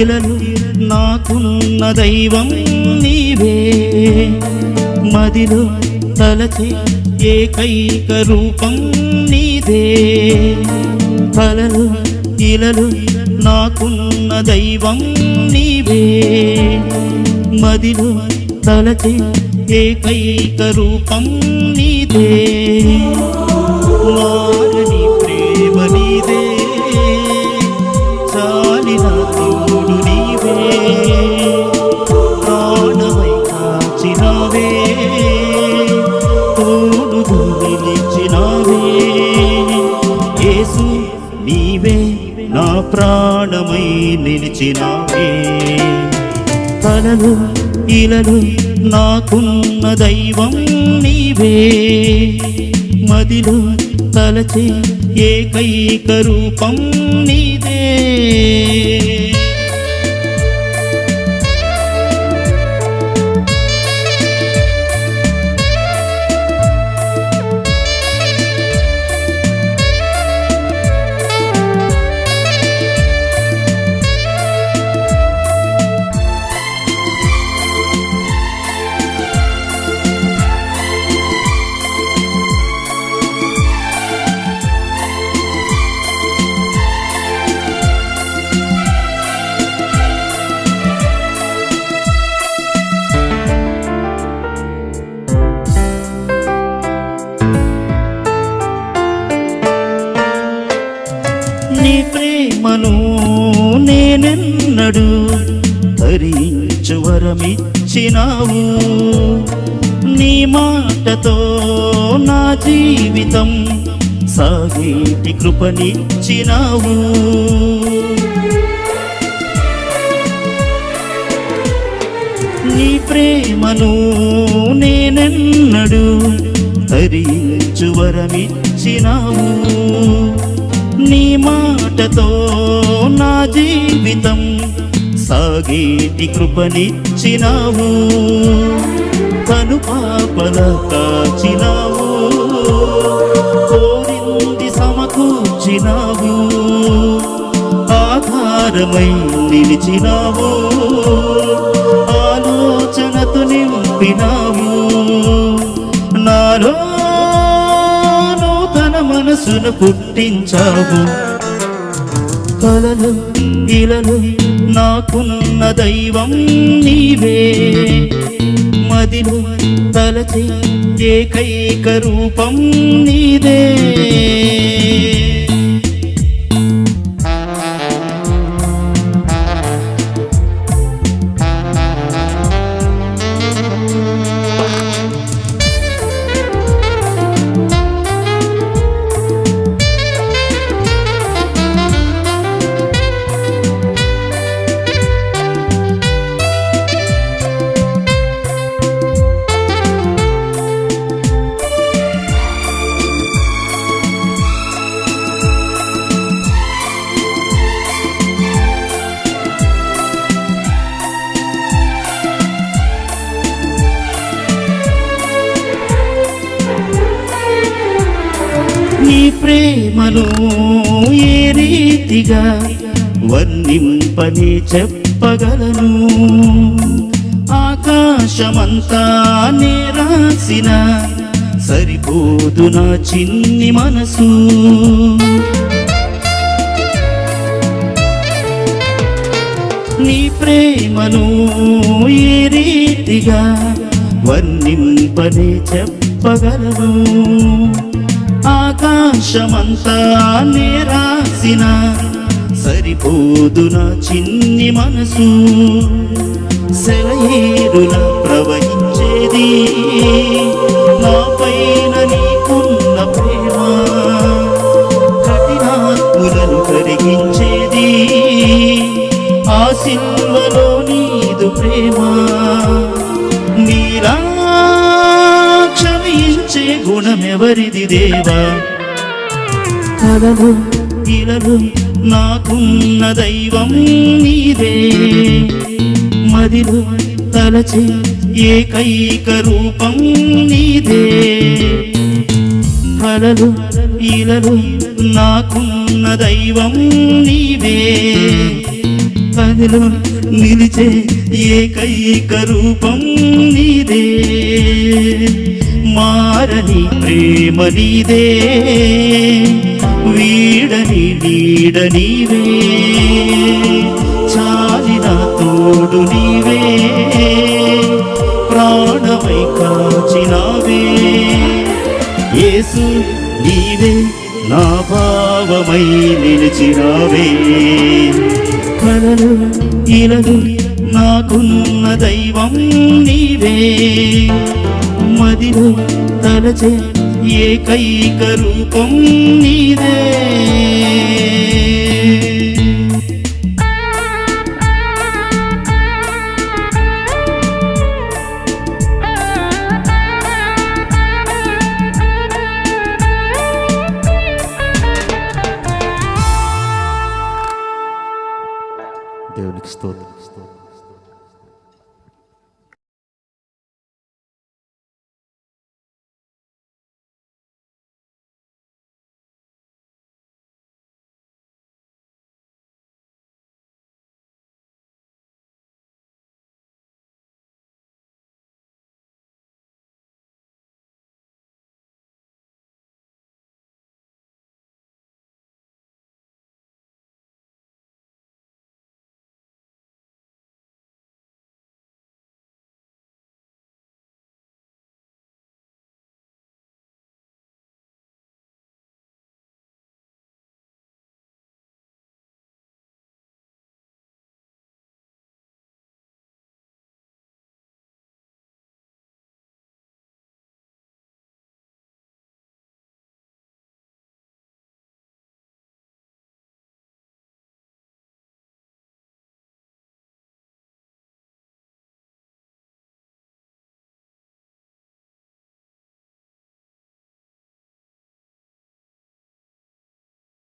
ఇలలు నాకున్న దైవం నీవే. మదిలో తలచే ఏకైక రూపం నీదే. కలలు ఇలలు నాకున్న దైవం నీవే. మదిలో తలచే ఏకైక రూపం నీదే. మారని ప్రేమ నీదే. చాలినా తోడు నీవే ప్రాణమై కాచినావే. తోడుగా నిలిచినావే. యేసు నీవే నా ప్రాణమై నిలిచినావే. కలలు ఇలలు నాకున్న దైవం నీవే. మదిలో తలచే ఏకైక రూపం నీదే వరమిచ్చినావు నీ మాటతో నా జీవితం సాగేటి కృపనిచ్చినావు. నీ ప్రేమను నేనెన్నడు తరించు వరమిచ్చినావు. నీ మాటతో నా జీవితం సాగేటి కృపనిచ్చినావు తను పాపల కాచినావు కోరింది సమకూర్చినావు ఆధారమై నిలిచినావు ఆలోచనతో నింపినావు నాలో నూతన మనసును పుట్టించావు కలలు ఇలను నాకున్న దైవం నీవే. మదిలు తలచి ఏకైక రూపం నీదే. ప్రేమను ఏ రీతిగా వర్ణింపని చెప్పగలను? ఆకాశమంతా నేరాసిన సరిపోదు నా చిన్ని మనసు. నీ ప్రేమను ఏ రీతిగా వర్ణింపని చెప్పగలను? ఆకాశమంతా నేరాసిన సరిపోదున సరిపోదు నా చిన్ని మనసు. సెలయేరుల ప్రవహించేది నాపైన నీకున్న ప్రేమ. కఠినాత్ములను కరిగించేది ఆ సిల్వలో నీదు ప్రేమ. నీరా క్షమించే గుణమెవరిది దేవా? కలలు ఇలలు నాకున్న దైవం నీదే మదిలు తలచి ఏకైక రూపం నీదే. కలలు ఇలలు నాకున్న దైవం నీవే. మదిలో నిలిచే ఏకైక రూపం నీదే. మారని ప్రేమ నీదే. వీడని నీడ నీవే. చాలిన తోడు నీవే. ప్రాణమై కాచినావే. యేసు నీవే నా భావమై నిలిచినావే. కలలు ఇలలు నాకున్న దైవం నీవే. మదిలో తలచే ఏకైక రూపం నీదే. దేవునికి స్తోత్రం.